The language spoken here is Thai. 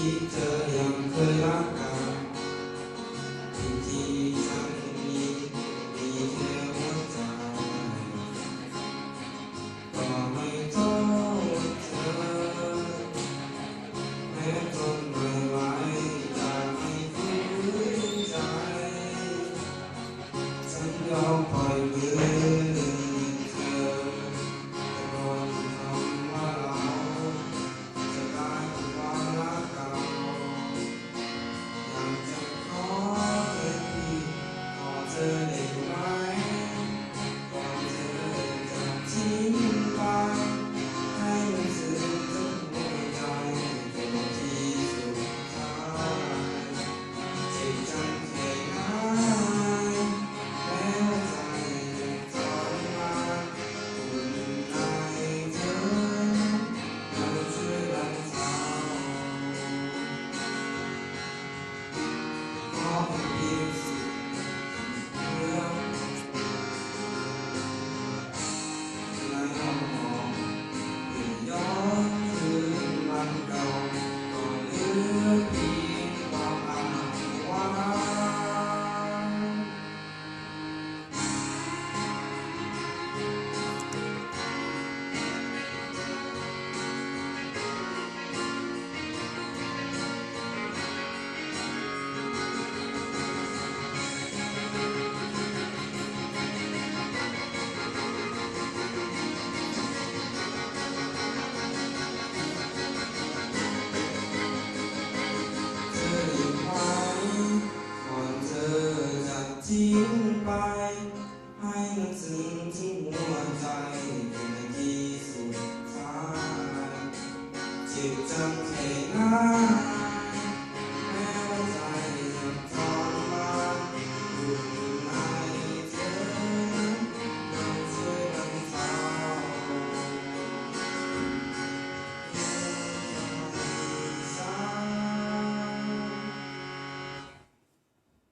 Kita 样 ไป ให้มันซึ้งทุกหัวใจใป็นนที่สุดท้ายเจ็บจังแค่ไห